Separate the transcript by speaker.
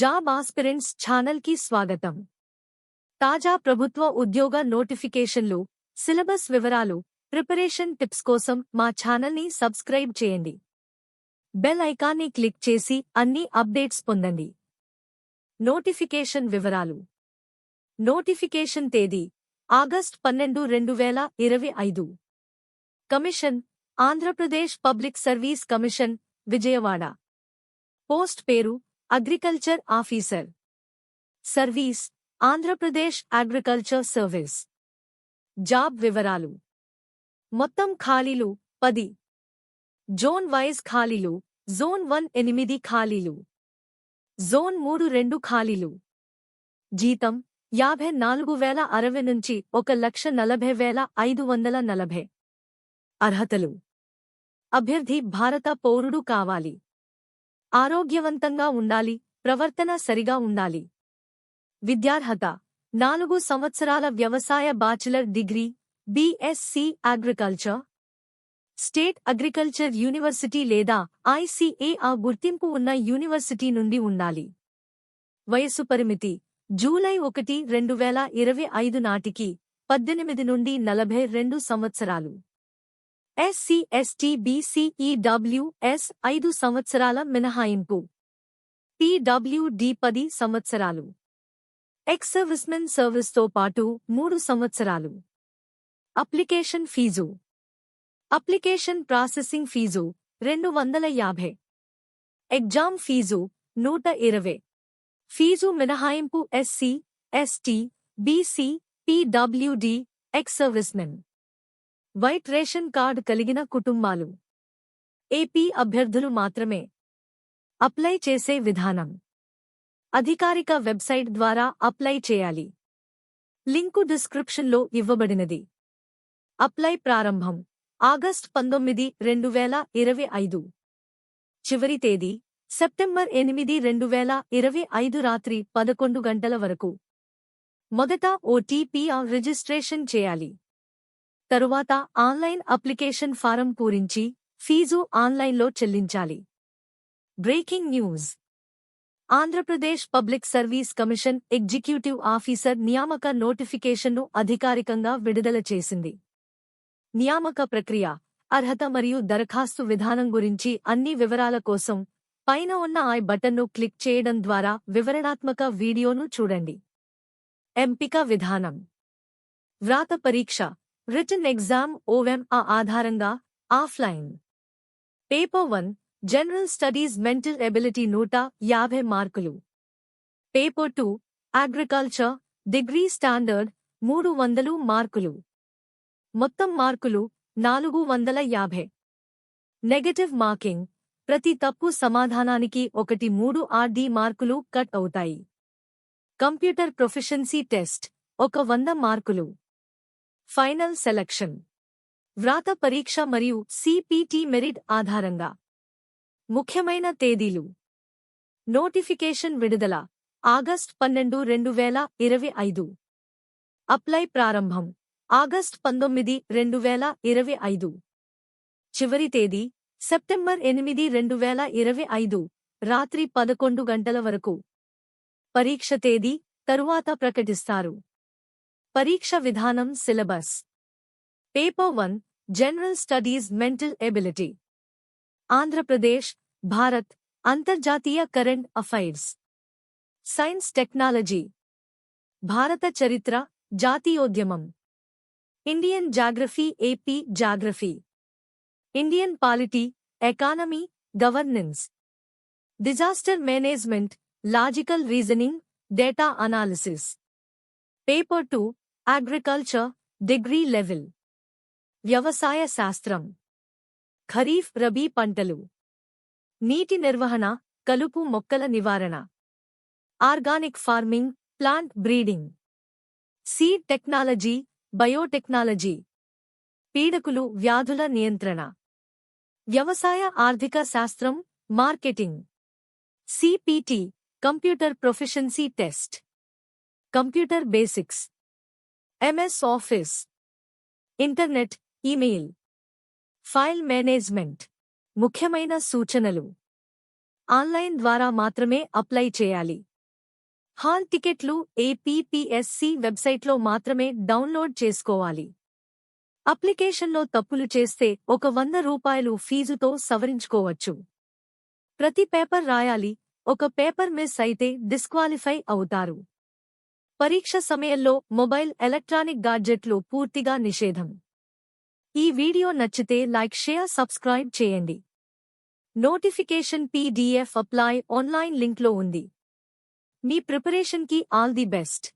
Speaker 1: Job aspirants ఛానల్కి స్వాగతం. తాజా ప్రభుత్వ ఉద్యోగ నోటిఫికేషన్లు సిలబస్ వివరాలు ప్రిపరేషన్ టిప్స్ కోసం మా ఛానల్ని సబ్స్క్రైబ్ చేయండి. బెల్ ఐకాన్ని క్లిక్ చేసి అన్ని అప్డేట్స్ పొందండి. నోటిఫికేషన్ వివరాలు. నోటిఫికేషన్ తేదీ ఆగస్ట్ పన్నెండు రెండు వేల ఇరవై ఐదు. Commission Andhra Pradesh public service commission Vijayawada. Post పేరు agriculture officer. Service Andhra Pradesh agriculture service. Job వివరాలు. మొత్తం ఖాళీలు పది. జోన్ వైజ్ ఖాళీలు జోన్ వన్ ఎనిమిది ఖాళీలు. జోన్ మూడు రెండు ఖాళీలు. జీతం యాభై నాలుగు వేల అరవై నుంచి ఒక లక్ష నలభై వేల ఐదు వందల నలభై. అర్హతలు. అభ్యర్థి భారత పౌరుడు కావాలి. ఆరోగ్యవంతంగా ఉండాలి ప్రవర్తన సరిగా ఉండాలి. విద్యార్హత నాలుగు సంవత్సరాల వ్యవసాయ bachelor degree B Sc agriculture. State agriculture university లేదా ఐసీఏఆ గుర్తింపు ఉన్న యూనివర్సిటీ నుండి ఉండాలి. వయస్సు పరిమితి జూలై ఒకటి రెండు వేల ఇరవై ఐదు నాటికి పద్దెనిమిది నుండి నలభై రెండు సంవత్సరాలు. ఎస్సీ ఎస్టీ బీసీఈడబ్ల్యూఎస్ ఐదు సంవత్సరాల మినహాయింపు. పీడబ్ల్యూడి పది సంవత్సరాలు. ఎక్స్ సర్వీస్మెన్ సర్వీస్తో పాటు మూడు సంవత్సరాలు. Application fee application processing fee రెండు వందల యాభై. ఎగ్జామ్ ఫీజు నూట ఇరవై. ఫీజు మినహాయింపు SC ST BC PWD ex servicemen white ration card కలిగిన కుటుంబాలు. ఏపీ అభ్యర్థులు మాత్రమే అప్లై చేసే విధానం. అధికారిక వెబ్సైట్ ద్వారా అప్లై చేయాలి. లింకు డిస్క్రిప్షన్లో ఇవ్వబడినది. అప్లై ప్రారంభం ఆగస్ట్ పంతొమ్మిది రెండు వేల ఇరవై ఐదు. చివరి తేదీ సెప్టెంబర్ ఎనిమిది రెండు వేల ఇరవై ఐదు రాత్రి పదకొండు గంటల వరకు. మొదట ఓటీపీ రిజిస్ట్రేషన్ చేయాలి. తరువాత ఆన్లైన్ అప్లికేషన్ ఫారం పూరించి ఫీజు ఆన్లైన్లో చెల్లించాలి. Breaking news. Andhra Pradesh public service commission executive officer నియామక నోటిఫికేషన్ను అధికారికంగా విడుదల చేసింది. నియామక ప్రక్రియ అర్హత మరియు దరఖాస్తు విధానం గురించి అన్ని వివరాల కోసం పైన ఉన్న ఐ బటన్ను క్లిక్ చేయడం ద్వారా వివరణాత్మక వీడియోను చూడండి. ఎంపిక విధానం. వ్రాత పరీక్ష రిటర్న్ ఎగ్జామ్ ఓవెం ఆ ఆధారంగా offline paper one general studies mental ability నూట యాభై మార్కులు paper two agriculture degree standard మూడు వందలు మార్కులు. మొత్తం మార్కులు నాలుగు వందల యాభై. నెగటివ్ మార్కింగ్ ప్రతి తప్పు సమాధానానికి ఒకటి మూడు ఆర్డి మార్కులు కట్ అవుతాయి. కంప్యూటర్ ప్రొఫిషియన్సీ టెస్ట్ ఒక వంద మార్కులు. Final selection. వ్రాత పరీక్ష మరియు సిపిటి మెరిట్ ఆధారంగా. ముఖ్యమైన తేదీలు. నోటిఫికేషన్ విడుదల. ఆగస్ట్ పన్నెండు రెండు వేల ఇరవై ఐదు. అప్లై ప్రారంభం. ఆగస్ట్ పంతొమ్మిది రెండు వేల ఇరవై ఐదు. చివరి తేదీ. సెప్టెంబర్ ఎనిమిది రెండు వేల ఇరవై ఐదు. రాత్రి పదకొండు గంటల వరకు. పరీక్ష తేదీ. తరువాత ప్రకటిస్తారు. పరీక్ష విధానం syllabus paper one general studies mental ability Andhra Pradesh Bharat అంతర్జాతీయ కరెంట్ అఫైర్స్ సైన్స్ టెక్నాలజీ భారత చరిత్ర జాతీయోద్యమం Indian geography AP geography Indian polity economy governance disaster management logical reasoning data analysis paper two agriculture degree level. వ్యవసాయ శాస్త్రం. ఖరీఫ్ రబీ పంటలు. నీటి నిర్వహణ కలుపు మొక్కల నివారణ. Organic farming plant breeding. Seed technology biotechnology. పీడకులు వ్యాధుల నియంత్రణ. వ్యవసాయ ఆర్థిక శాస్త్రం marketing. CPT computer proficiency test. Computer basics MS office internet email file management ముఖ్యమైన సూచనలు. ఆన్లైన్ ద్వారా మాత్రమే అప్లై చేయాలి. హాల్ టికెట్లు ఏపీపీఎస్సి వెబ్సైట్లో మాత్రమే డౌన్లోడ్ చేసుకోవాలి. అప్లికేషన్లో తప్పులు చేస్తే ఒక వంద రూపాయలు ఫీజుతో సవరించుకోవచ్చు. ప్రతి పేపర్ రాయాలి ఒక పేపర్ మిస్ అయితే డిస్క్వాలిఫై అవుతారు. పరీక్ష సమయంలో మొబైల్ ఎలక్ట్రానిక్ గాడ్జెట్లు పూర్తిగా నిషేధం. ఈ వీడియో నచ్చితే లైక్ షేర్ సబ్స్క్రైబ్ చేయండి. నోటిఫికేషన్ పీడీఎఫ్ అప్లై ఆన్లైన్ లింక్లో ఉంది. మీ ప్రిపరేషన్కి ఆల్ ది బెస్ట్.